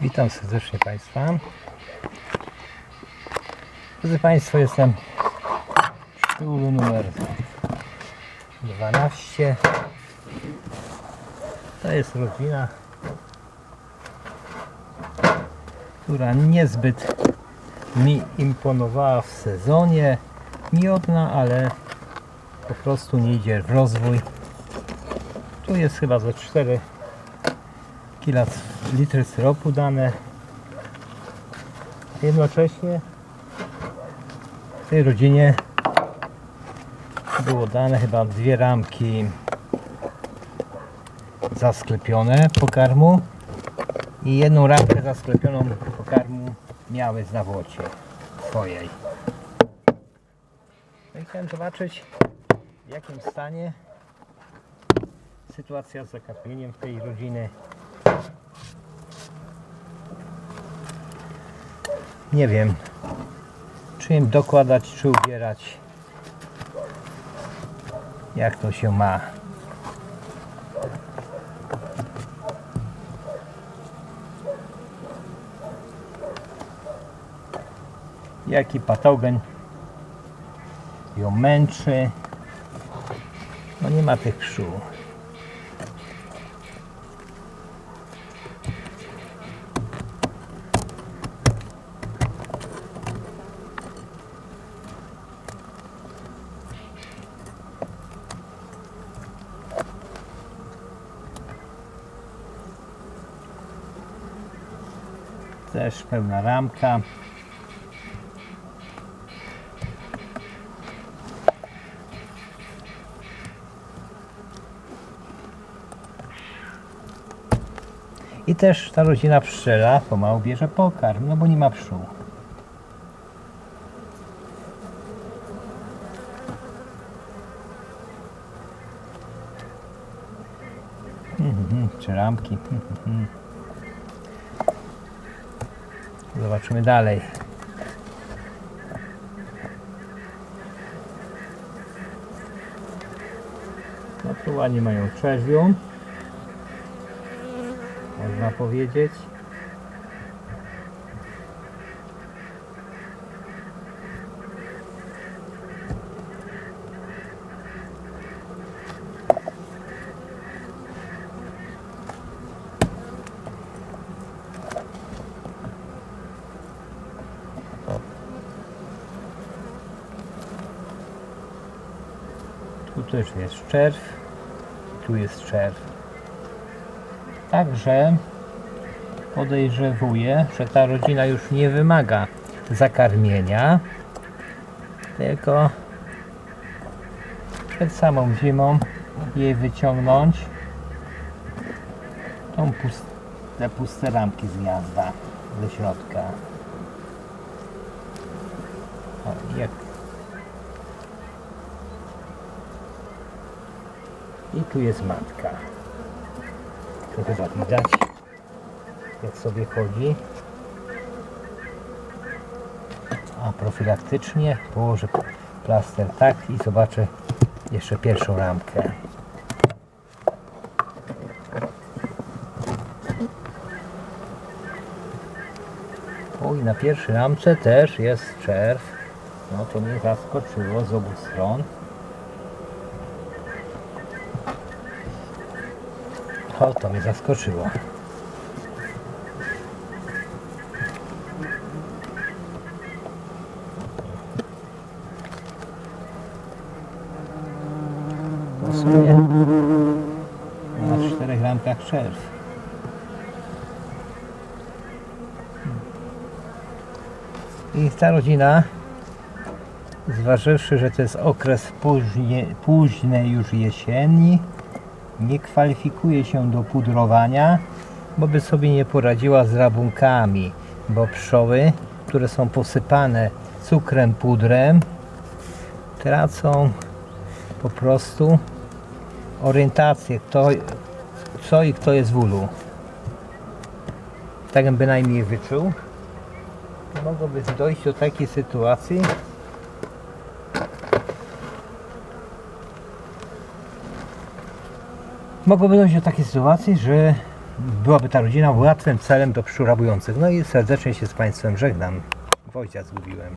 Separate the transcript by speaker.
Speaker 1: Witam serdecznie Państwa. Drodzy Państwo, jestem w szkół numer 12. To jest rodzina, która niezbyt mi imponowała w sezonie. Miodna, ale po prostu nie idzie w rozwój. Tu jest chyba ze 4 kila litry syropu dane. Jednocześnie w tej rodzinie było dane chyba dwie ramki zasklepione pokarmu i jedną ramkę zasklepioną pokarmu miały z nawocie swojej. No i chciałem zobaczyć w jakim stanie sytuacja z zakarmieniem tej rodziny Nie wiem, czy im dokładać, czy ubierać. Jak to się ma. Jaki patogen ją męczy. No nie ma tych pszczół. Też pełna ramka. I też ta rodzina pszczela pomału bierze pokarm, no bo nie ma pszczół. Mhm, Czy ramki. Mhm. Zobaczymy dalej. No tu ładnie mają trzeźwią. Można powiedzieć. Tu też jest czerw. Tu jest czerw. Także podejrzewuję, że ta rodzina już nie wymaga zakarmienia, tylko przed samą zimą jej wyciągnąć tą pust te puste ramki z gniazda ze środka. O, jak I tu jest matka. To chyba widać, jak sobie chodzi. A profilaktycznie położę plaster tak i zobaczę jeszcze pierwszą ramkę. O i na pierwszej ramce też jest czerw. No to mnie zaskoczyło z obu stron. O, to mnie zaskoczyło. Sumie na czterech ramkach czerw. I ta rodzina, zważywszy, że to jest okres późnie, już jesieni, nie kwalifikuje się do pudrowania, bo by sobie nie poradziła z rabunkami, bo pszczoły, które są posypane cukrem, pudrem, tracą po prostu orientację, kto, co i kto jest w ulu. Tak bym bynajmniej wyczuł. Mogłoby dojść do takiej sytuacji, mogłoby dojść do takiej sytuacji, że byłaby ta rodzina łatwym celem do pszczół rabujących. No i serdecznie się z Państwem żegnam. Woździa zgubiłem.